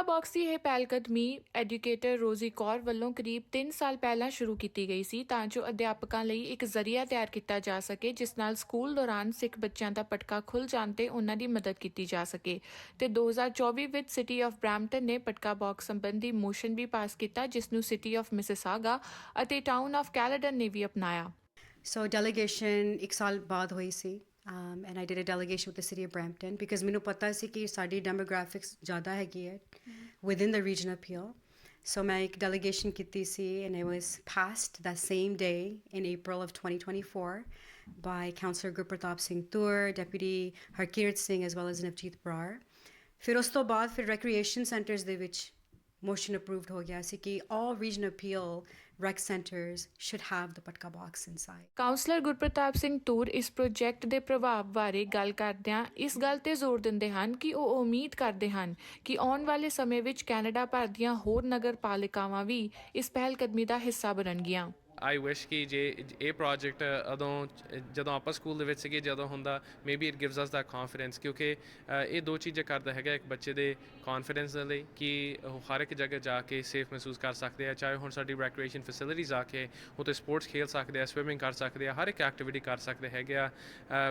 ਪਟਕਾ box ਇਹ ਪਹਿਲਕਦਮੀ educator ਰੋਜ਼ੀ ਕੌਰ ਵੱਲੋਂ ਕਰੀਬ 3 ਸਾਲ ਪਹਿਲਾਂ ਸ਼ੁਰੂ ਕੀਤੀ ਗਈ ਸੀ ਤਾਂ ਜੋ ਅਧਿਆਪਕਾਂ ਲਈ ਇੱਕ ਜ਼ਰੀਆ ਤਿਆਰ ਕੀਤਾ ਜਾ ਸਕੇ, ਜਿਸ ਨਾਲ ਸਕੂਲ ਦੌਰਾਨ ਸਿੱਖ ਬੱਚਿਆਂ ਦਾ ਪਟਕਾ ਖੁੱਲ ਜਾਣ ਤੇ ਉਹਨਾਂ ਦੀ ਮਦਦ ਕੀਤੀ ਜਾ ਸਕੇ। ਤੇ 2024 ਵਿੱਚ ਸਿਟੀ ਆਫ ਬ੍ਰੈਂਪਟਨ ਨੇ ਪਟਕਾ ਬਾਕਸ ਸੰਬੰਧੀ ਮੋਸ਼ਨ ਵੀ ਪਾਸ ਕੀਤਾ, ਜਿਸ ਨੂੰ ਸਿਟੀ ਆਫ ਮਿਸਿਸਾਗਾ ਅਤੇ ਟਾਊਨ ਆਫ ਕੈਲਡਨ ਨੇ ਵੀ ਅਪਣਾਇਆ। So, delegation ਇੱਕ ਸਾਲ ਬਾਅਦ ਹੋਈ ਸੀ। um, and I did a delegation with the city of Brampton because ਮੈਨੂੰ ਪਤਾ ਸੀ ਕਿ ਸਾਡੀ demographics ਜ਼ਿਆਦਾ ਹੈਗੀ ਹੈ within the region of Peel. So ਮੈਂ ਇੱਕ delegation ਕੀਤੀ ਸੀ and it was passed that same day in April of 2024 by Councillor Gurpratap Singh Tur, Deputy Harkirat Singh as well as Navjeet Brar. ਫਿਰ ਉਸ ਤੋਂ ਬਾਅਦ ਫਿਰ recreation centers ਦੇ ਵਿੱਚ Motion approved ਹੋ ਗਿਆ ਸੀ ਕਿ all region of rec centers should have the patka box inside. Councillor Gurpartap Singh Toor ਇਸ ਪ੍ਰੋਜੈਕਟ ਦੇ ਪ੍ਰਭਾਵ ਬਾਰੇ ਗੱਲ ਕਰਦਿਆਂ ਇਸ ਗੱਲ ਤੇ ਜ਼ੋਰ ਦਿੰਦੇ ਹਨ ਕਿ ਉਹ ਉਮੀਦ ਕਰਦੇ ਹਨ ਕਿ ਆਉਣ ਵਾਲੇ ਸਮੇਂ ਵਿੱਚ ਕੈਨੇਡਾ ਭਰ ਦੀਆਂ ਹੋਰ ਨਗਰ ਪਾਲਿਕਾਵਾਂ ਵੀ ਇਸ ਪਹਿਲ ਕਦਮੀ ਦਾ ਹਿੱਸਾ ਬਣਨਗੀਆਂ ਆਈ ਵਿਸ਼ ਕਿ ਜੇ ਇਹ ਪ੍ਰੋਜੈਕਟ ਅਦੋਂ ਜਦੋਂ ਆਪਾਂ ਸਕੂਲ ਦੇ ਵਿੱਚ ਸੀਗੇ ਜਦੋਂ ਹੁੰਦਾ maybe it gives us the confidence ਕਿਉਂਕਿ ਇਹ ਦੋ ਚੀਜ਼ਾਂ ਕਰਦਾ ਹੈਗਾ ਇੱਕ ਬੱਚੇ ਦੇ ਕੌਨਫੀਡੈਂਸ ਦੇ ਲਈ ਕਿ ਉਹ ਹਰ ਇੱਕ ਜਗ੍ਹਾ ਜਾ ਕੇ ਸੇਫ ਮਹਿਸੂਸ ਕਰ ਸਕਦੇ ਆ ਚਾਹੇ ਹੁਣ ਸਾਡੀ ਰੈਕ੍ਰੀਏਸ਼ਨ ਫੈਸਿਲਿਟੀਜ਼ ਆ ਕੇ ਉੱਥੇ ਸਪੋਰਟਸ ਖੇਡ ਸਕਦੇ ਆ ਸਵਿਮਿੰਗ ਕਰ ਸਕਦੇ ਆ ਹਰ ਇੱਕ ਐਕਟੀਵਿਟੀ ਕਰ ਸਕਦੇ ਹੈਗੇ ਆ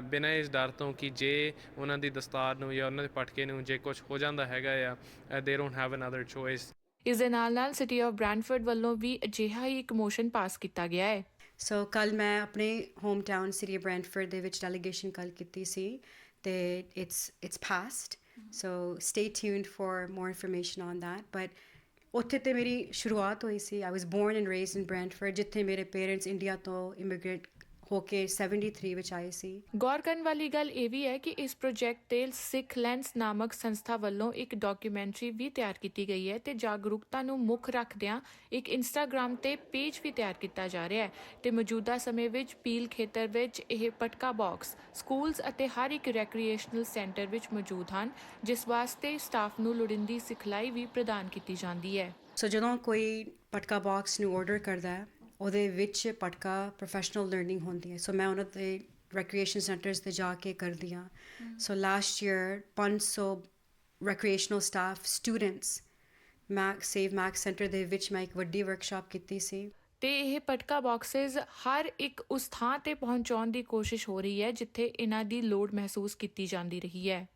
ਬਿਨਾਂ ਇਸ ਡਰ ਤੋਂ ਕਿ ਜੇ ਉਹਨਾਂ ਦੀ ਦਸਤਾਰ ਨੂੰ ਜਾਂ ਉਹਨਾਂ ਦੇ ਪਟਕੇ ਨੂੰ ਜੇ ਕੁਝ ਹੋ ਜਾਂਦਾ ਹੈਗਾ ਆ they don't have another choice ਇਸ ਦੇ ਨਾਲ ਨਾਲ ਸਿਟੀ ਆਫ ਬ੍ਰੈਂਡਫੋਰਡ ਵੱਲੋਂ ਵੀ ਅਜਿਹਾ ਹੀ ਇੱਕ ਮੋਸ਼ਨ ਪਾਸ ਕੀਤਾ ਗਿਆ ਹੈ। ਸੋ ਕੱਲ ਮੈਂ ਆਪਣੇ ਹੋਮ ਟਾਊਨ ਸਿਟੀ ਬ੍ਰੈਂਡਫੋਰਡ ਦੇ ਵਿੱਚ ਡੈਲੀਗੇਸ਼ਨ ਕੱਲ ਕੀਤੀ ਸੀ ਤੇ it's it's passed so stay tuned for more information on that but ਉੱਥੇ ਤੇ ਮੇਰੀ ਸ਼ੁਰੂਆਤ ਹੋਈ ਸੀ। I was born and raised in Bradford ਜਿੱਥੇ ਮੇਰੇ ਪੇਰੈਂਟਸ ਇੰਡੀਆ ਤੋਂ ਇਮੀਗ੍ਰੇਟ ਹੋ ਕੇ 73 ਵਿੱਚ ਆਏ ਸੀ। ਗੌਰ ਕਰਨ ਵਾਲੀ ਗੱਲ ਇਹ ਵੀ ਹੈ ਕਿ ਇਸ ਪ੍ਰੋਜੈਕਟ ਤੇ ਸਿੱਖ ਲੈਂਸ ਨਾਮਕ ਸੰਸਥਾ ਵੱਲੋਂ ਇੱਕ ਡਾਕੂਮੈਂਟਰੀ ਵੀ ਤਿਆਰ ਕੀਤੀ ਗਈ ਹੈ ਤੇ ਜਾਗਰੂਕਤਾ ਨੂੰ ਮੁੱਖ ਰੱਖਦਿਆਂ ਇੱਕ ਇੰਸਟਾਗ੍ਰam ਤੇ ਪੇਜ ਵੀ ਤਿਆਰ ਕੀਤਾ ਜਾ ਰਿਹਾ ਹੈ ਤੇ ਮੌਜੂਦਾ ਸਮੇਂ ਵਿੱਚ ਪੀਲ ਖੇਤਰ ਵਿੱਚ ਇਹ ਪਟਕਾ ਬਾਕਸ ਸਕੂਲਸ ਅਤੇ ਹਰ ਇੱਕ ਰੈਕਰੀਏਸ਼ਨਲ ਸੈਂਟਰ ਵਿੱਚ ਮੌਜੂਦ ਹਨ ਜਿਸ ਵਾਸਤੇ ਸਟਾਫ ਨੂੰ ਲੋੜੀਂਦੀ ਸਿਖਲਾਈ ਵੀ ਪ੍ਰਦਾਨ ਕੀਤੀ ਜਾਂਦੀ ਹੈ। ਸੋ ਜਦੋਂ ਕੋਈ ਪਟਕਾ ਬਾਕਸ ਨੂੰ ਆਰਡਰ ਕਰਦਾ ਹੈ ਉਹਦੇ ਵਿੱਚ ਪਟਕਾ ਪ੍ਰੋਫੈਸ਼ਨਲ ਲਰਨਿੰਗ ਹੁੰਦੀ ਹੈ। ਸੋ ਮੈਂ ਉਹਨਾਂ ਦੇ ਰੈਕ੍ਰੀਏਸ਼ਨ ਸੈਂਟਰਸ ਤੇ ਜਾ ਕੇ ਕਰਦੀ ਹਾਂ। So last year 500 recreational staff students Mac save Mac centre ਦੇ ਵਿੱਚ ਮੈਂ ਇੱਕ ਵੱਡੀ ਵਰਕਸ਼ਾਪ ਕੀਤੀ ਸੀ। ਤੇ ਇਹ ਪਟਕਾ ਬਾਕਸਸ ਹਰ ਇੱਕ ਉਸ ਥਾਂ ਤੇ ਪਹੁੰਚਾਉਣ ਦੀ ਕੋਸ਼ਿਸ਼ ਹੋ ਰਹੀ ਹੈ ਜਿੱਥੇ ਇਹਨਾਂ ਦੀ ਲੋੜ ਮਹਿਸੂਸ ਕੀਤੀ ਜਾਂਦੀ ਰਹੀ ਹੈ।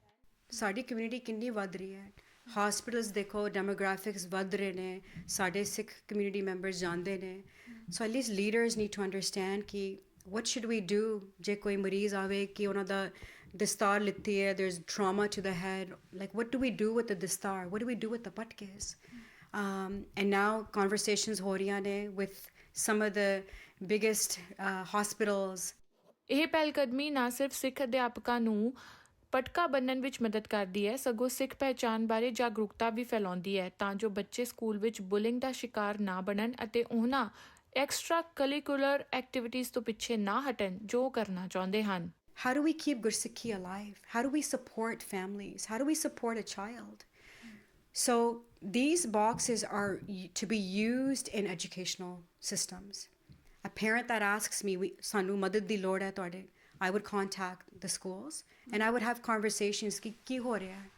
ਸਾਡੀ ਕਮਿਊਨਿਟੀ ਕਿੰਨੀ ਵੱਧ ਰਹੀ ਹੈ। ਹਸਪੀਟਲਸ ਦੇਖੋ ਡੈਮੋਗ੍ਰਾਫਿਕਸ ਵੱਧ ਰਹੇ ਨੇ। ਸਾਡੇ ਸਿੱਖ ਕਮਿਊਨਿਟੀ ਮੈਂਬਰਸ ਜਾਣਦੇ ਨੇ। So at least leaders need to understand ਕਿ what should we do ਜੇ ਕੋਈ ਮਰੀਜ਼ ਆਵੇ ਕਿ ਉਹਨਾਂ ਦਾ ਦਸਤਾਰ ਲਿੱਤੀ ਹੈ there is trauma to the head like what do we do with the ਦਸਤਾਰ what do we do with the patkas um and now conversations ਹੋ ਰਹੀਆਂ ਨੇ with some of the biggest uh, hospitals ਇਹ ਪਹਿਲਕਦਮੀ ਨਾ ਸਿਰਫ ਸਿੱਖ ਅਧਿਆਪਕਾਂ ਨੂੰ ਪਟਕਾ ਬੰਨਣ ਵਿੱਚ ਮਦਦ ਕਰਦੀ ਹੈ ਸਗੋਂ ਸਿੱਖ ਪਹਿਚਾਨ ਬਾਰੇ ਜਾਗਰੂਕਤਾ ਵੀ ਫੈਲਾਉਂਦੀ ਹੈ ਤਾਂ ਜੋ ਬੱਚੇ ਸਕੂਲ ਵਿੱਚ ਬੁਲਿੰਗ ਦਾ ਸ਼ਿਕਾਰ ਨਾ ਬਣਨ ਅਤੇ ਉਹਨਾਂ ਐਕਸਟਰਾ ਕਰਿਕੂਲਰ ਐਕਟੀਵਿਟੀਜ਼ ਤੋਂ ਪਿੱਛੇ ਨਾ ਹਟਣ ਜੋ ਕਰਨਾ ਚਾਹੁੰਦੇ ਹਨ How do we keep Gursikhi alive? How do we support families? How do we support a child? So these boxes are y- to be used in educational systems. A parent that asks me, "We sanu madad di lord hai ਤੁਹਾਡੇ," I would contact the schools and I would have conversations. Ki ki ho raha hai?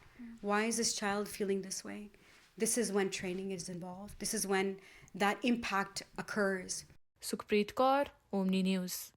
Why is this child feeling this way? This is when training is involved. This is when that impact occurs. Sukhpreet Kaur, Omni News.